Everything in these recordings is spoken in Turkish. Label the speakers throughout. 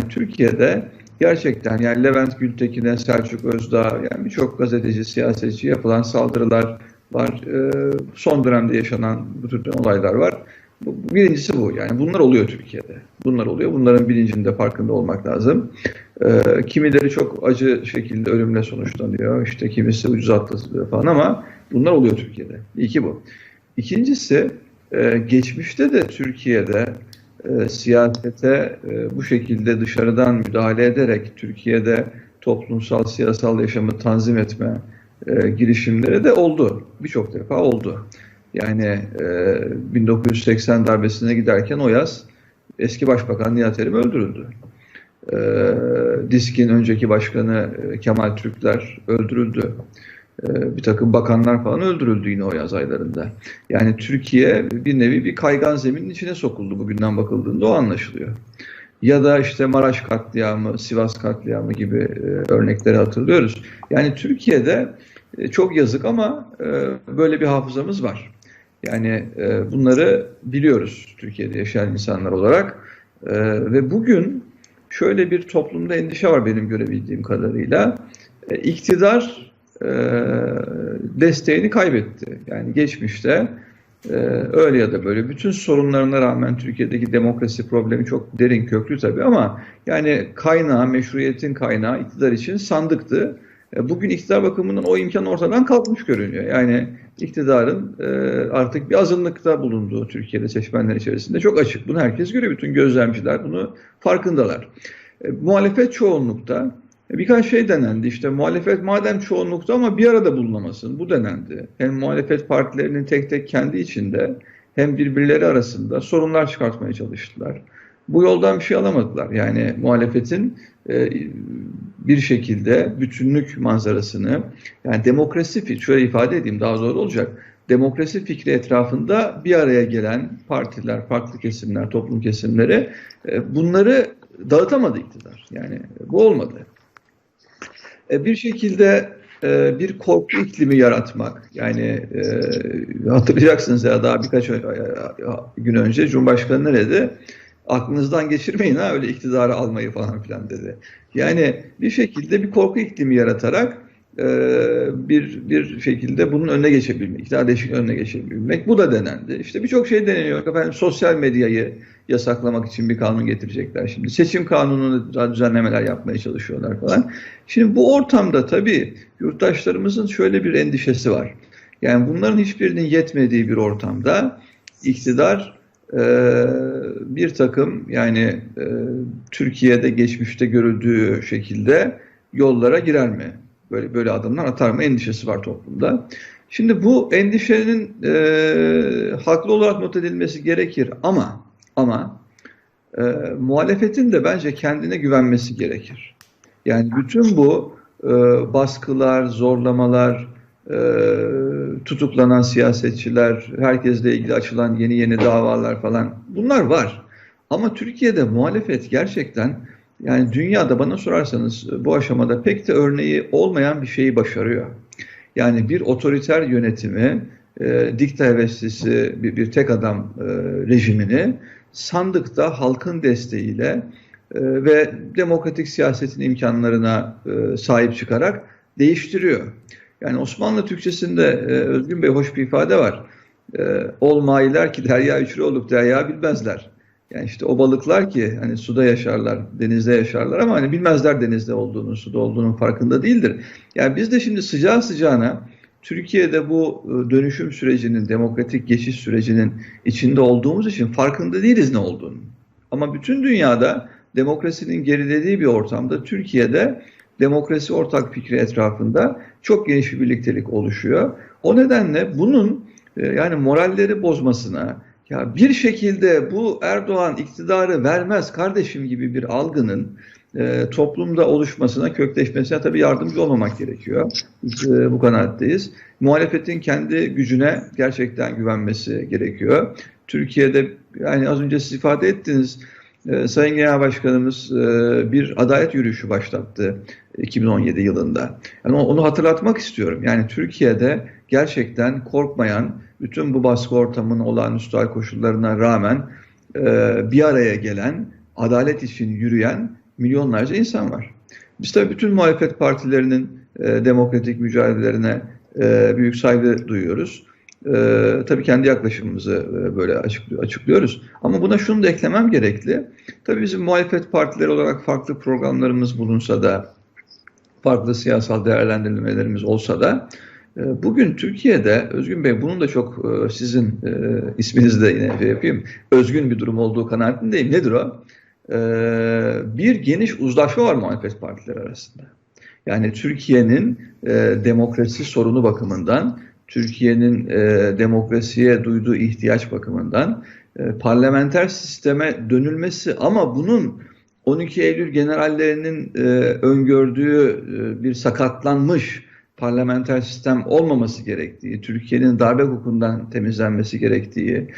Speaker 1: Türkiye'de gerçekten yani Levent Gültekin'e, Selçuk Özdağ yani birçok gazeteci, siyasetçi yapılan saldırılar var. E, son dönemde yaşanan bu tür olaylar var. Birincisi bu. Yani bunlar oluyor Türkiye'de. Bunlar oluyor. Bunların bilincinde farkında olmak lazım. E, kimileri çok acı şekilde ölümle sonuçlanıyor. İşte kimisi ucuz atlatılıyor falan ama bunlar oluyor Türkiye'de. İki bu. İkincisi e, geçmişte de Türkiye'de e, siyasete e, bu şekilde dışarıdan müdahale ederek Türkiye'de toplumsal siyasal yaşamı tanzim etme e, girişimleri de oldu. Birçok defa oldu. Yani e, 1980 darbesine giderken o yaz eski başbakan Nihat Erim öldürüldü. E, Disk'in önceki başkanı e, Kemal Türkler öldürüldü. E, bir takım bakanlar falan öldürüldü yine o yaz aylarında. Yani Türkiye bir nevi bir kaygan zeminin içine sokuldu bugünden bakıldığında o anlaşılıyor. Ya da işte Maraş katliamı, Sivas katliamı gibi e, örnekleri hatırlıyoruz. Yani Türkiye'de e, çok yazık ama e, böyle bir hafızamız var. Yani bunları biliyoruz Türkiye'de yaşayan insanlar olarak. Ve bugün şöyle bir toplumda endişe var benim görebildiğim kadarıyla. İktidar e, desteğini kaybetti. Yani geçmişte e, öyle ya da böyle bütün sorunlarına rağmen Türkiye'deki demokrasi problemi çok derin köklü tabii ama yani kaynağı, meşruiyetin kaynağı iktidar için sandıktı. E, bugün iktidar bakımından o imkan ortadan kalkmış görünüyor. Yani iktidarın e, artık bir azınlıkta bulunduğu Türkiye'de seçmenler içerisinde çok açık. Bunu herkes görüyor. Bütün gözlemciler bunu farkındalar. E, muhalefet çoğunlukta birkaç şey denendi. İşte muhalefet madem çoğunlukta ama bir arada bulunamasın. Bu denendi. Hem muhalefet partilerinin tek tek kendi içinde hem birbirleri arasında sorunlar çıkartmaya çalıştılar. Bu yoldan bir şey alamadılar. Yani muhalefetin e, bir şekilde bütünlük manzarasını yani demokrasi fikri şöyle ifade edeyim daha zor olacak. Demokrasi fikri etrafında bir araya gelen partiler, farklı kesimler, toplum kesimleri e, bunları dağıtamadı iktidar. Yani bu olmadı. E, bir şekilde e, bir korku iklimi yaratmak. Yani hatırlayacaksınız ya daha birkaç gün önce Cumhurbaşkanı ne dedi? aklınızdan geçirmeyin ha öyle iktidarı almayı falan filan dedi. Yani bir şekilde bir korku iklimi yaratarak e, bir bir şekilde bunun önüne geçebilmek, iktidar değişikliğinin önüne geçebilmek. Bu da denendi. İşte birçok şey deneniyor. Efendim sosyal medyayı yasaklamak için bir kanun getirecekler şimdi. Seçim kanunu düzenlemeler yapmaya çalışıyorlar falan. Şimdi bu ortamda tabii yurttaşlarımızın şöyle bir endişesi var. Yani bunların hiçbirinin yetmediği bir ortamda iktidar ee, bir takım yani e, Türkiye'de geçmişte görüldüğü şekilde yollara girer mi? Böyle böyle adımlar atar mı endişesi var toplumda. Şimdi bu endişenin e, haklı olarak not edilmesi gerekir ama ama e, muhalefetin de bence kendine güvenmesi gerekir. Yani bütün bu e, baskılar, zorlamalar, e, tutuklanan siyasetçiler, herkesle ilgili açılan yeni yeni davalar falan bunlar var. Ama Türkiye'de muhalefet gerçekten yani dünyada bana sorarsanız bu aşamada pek de örneği olmayan bir şeyi başarıyor. Yani bir otoriter yönetimi, e, dikta heveslisi bir, bir tek adam e, rejimini sandıkta halkın desteğiyle e, ve demokratik siyasetin imkanlarına e, sahip çıkarak değiştiriyor. Yani Osmanlı Türkçesinde e, Özgün Bey hoş bir ifade var. E, Olmayılar ki derya üçlü olup derya bilmezler. Yani işte o balıklar ki hani suda yaşarlar, denizde yaşarlar ama hani bilmezler denizde olduğunu, suda olduğunun farkında değildir. Yani biz de şimdi sıcağı sıcağına Türkiye'de bu e, dönüşüm sürecinin, demokratik geçiş sürecinin içinde olduğumuz için farkında değiliz ne olduğunu. Ama bütün dünyada demokrasinin gerilediği bir ortamda Türkiye'de demokrasi ortak fikri etrafında çok geniş bir birliktelik oluşuyor. O nedenle bunun e, yani moralleri bozmasına, ya bir şekilde bu Erdoğan iktidarı vermez kardeşim gibi bir algının e, toplumda oluşmasına, kökleşmesine tabii yardımcı olmamak gerekiyor. Biz e, bu kanaatteyiz. Muhalefetin kendi gücüne gerçekten güvenmesi gerekiyor. Türkiye'de yani az önce siz ifade ettiniz e, Sayın Genel Başkanımız e, bir adalet yürüyüşü başlattı 2017 yılında. Yani onu hatırlatmak istiyorum. Yani Türkiye'de gerçekten korkmayan, bütün bu baskı ortamının olağanüstü hal koşullarına rağmen e, bir araya gelen, adalet için yürüyen milyonlarca insan var. Biz tabii bütün muhalefet partilerinin e, demokratik mücadelelerine e, büyük saygı duyuyoruz. E, tabii kendi yaklaşımımızı e, böyle açıklıyoruz. Ama buna şunu da eklemem gerekli. Tabii bizim muhalefet partileri olarak farklı programlarımız bulunsa da, farklı siyasal değerlendirmelerimiz olsa da, bugün Türkiye'de, Özgün Bey bunun da çok e, sizin e, isminizde yine şey yapayım, özgün bir durum olduğu kanaatindeyim. Nedir o? Bir geniş uzlaşma var muhalefet partileri arasında. Yani Türkiye'nin demokrasi sorunu bakımından Türkiye'nin e, demokrasiye duyduğu ihtiyaç bakımından e, parlamenter sisteme dönülmesi ama bunun 12 Eylül generallerinin e, öngördüğü e, bir sakatlanmış parlamenter sistem olmaması gerektiği, Türkiye'nin darbe hukukundan temizlenmesi gerektiği,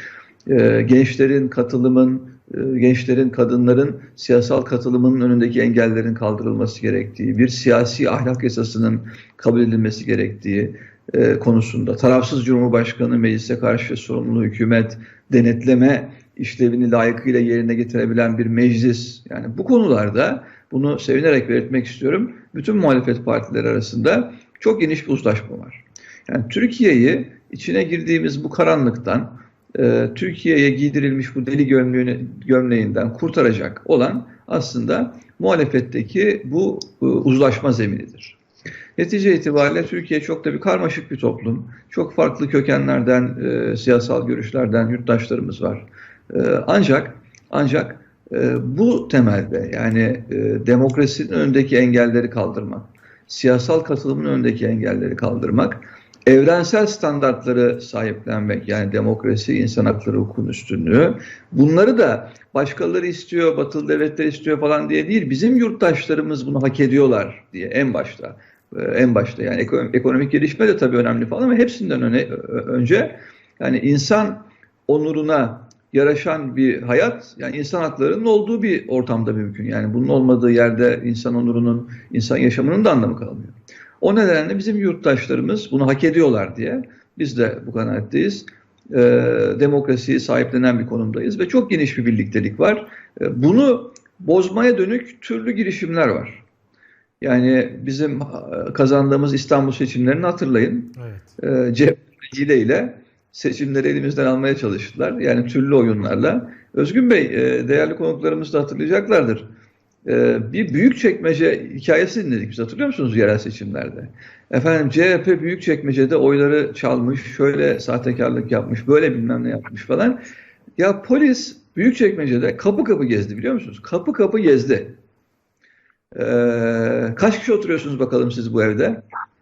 Speaker 1: e, gençlerin katılımın, e, gençlerin, kadınların siyasal katılımının önündeki engellerin kaldırılması gerektiği, bir siyasi ahlak esasının kabul edilmesi gerektiği, e, konusunda tarafsız Cumhurbaşkanı, meclise karşı sorumlu hükümet, denetleme işlevini layıkıyla yerine getirebilen bir meclis. Yani bu konularda bunu sevinerek belirtmek istiyorum. Bütün muhalefet partileri arasında çok geniş bir uzlaşma var. Yani Türkiye'yi içine girdiğimiz bu karanlıktan, e, Türkiye'ye giydirilmiş bu deli gömleğini, gömleğinden kurtaracak olan aslında muhalefetteki bu e, uzlaşma zeminidir. Netice itibariyle Türkiye çok da bir karmaşık bir toplum. Çok farklı kökenlerden, e, siyasal görüşlerden yurttaşlarımız var. E, ancak ancak e, bu temelde yani e, demokrasinin önündeki engelleri kaldırmak, siyasal katılımın önündeki engelleri kaldırmak, evrensel standartları sahiplenmek yani demokrasi, insan hakları, hukukun üstünlüğü. Bunları da başkaları istiyor, batılı devletler istiyor falan diye değil bizim yurttaşlarımız bunu hak ediyorlar diye en başta ee, en başta. Yani ekonomik gelişme de tabii önemli falan ama hepsinden öne, önce yani insan onuruna yaraşan bir hayat yani insan haklarının olduğu bir ortamda mümkün. Yani bunun olmadığı yerde insan onurunun, insan yaşamının da anlamı kalmıyor. O nedenle bizim yurttaşlarımız bunu hak ediyorlar diye biz de bu kanaatteyiz. E, demokrasiyi sahiplenen bir konumdayız ve çok geniş bir birliktelik var. E, bunu bozmaya dönük türlü girişimler var. Yani bizim kazandığımız İstanbul seçimlerini hatırlayın. Evet. E, CHP ile seçimleri elimizden almaya çalıştılar. Yani türlü oyunlarla. Özgün Bey, e, değerli konuklarımız da hatırlayacaklardır. E, bir büyük çekmece hikayesi dinledik biz hatırlıyor musunuz yerel seçimlerde? Efendim CHP büyük çekmecede oyları çalmış, şöyle sahtekarlık yapmış, böyle bilmem ne yapmış falan. Ya polis büyük çekmecede kapı kapı gezdi biliyor musunuz? Kapı kapı gezdi. Ee, kaç kişi oturuyorsunuz bakalım siz bu evde?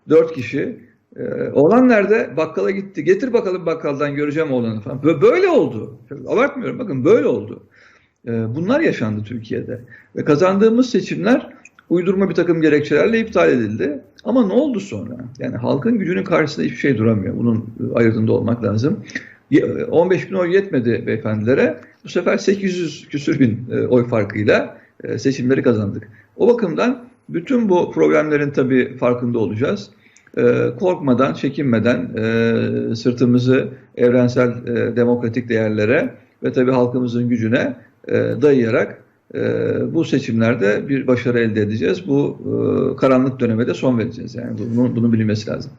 Speaker 1: Dört kişi. Ee, nerede? Bakkala gitti. Getir bakalım bakkaldan göreceğim oğlanı falan. Böyle oldu. Abartmıyorum bakın böyle oldu. Ee, bunlar yaşandı Türkiye'de. Ve kazandığımız seçimler uydurma bir takım gerekçelerle iptal edildi. Ama ne oldu sonra? Yani halkın gücünün karşısında hiçbir şey duramıyor. Bunun ayırdığında olmak lazım. 15 bin oy yetmedi beyefendilere. Bu sefer 800 küsür bin e, oy farkıyla e, seçimleri kazandık. O bakımdan bütün bu problemlerin tabii farkında olacağız. E, korkmadan, çekinmeden e, sırtımızı evrensel e, demokratik değerlere ve tabii halkımızın gücüne e, dayayarak bu seçimlerde bir başarı elde edeceğiz. Bu karanlık döneme de son vereceğiz. Yani bunun, bunun bilinmesi lazım.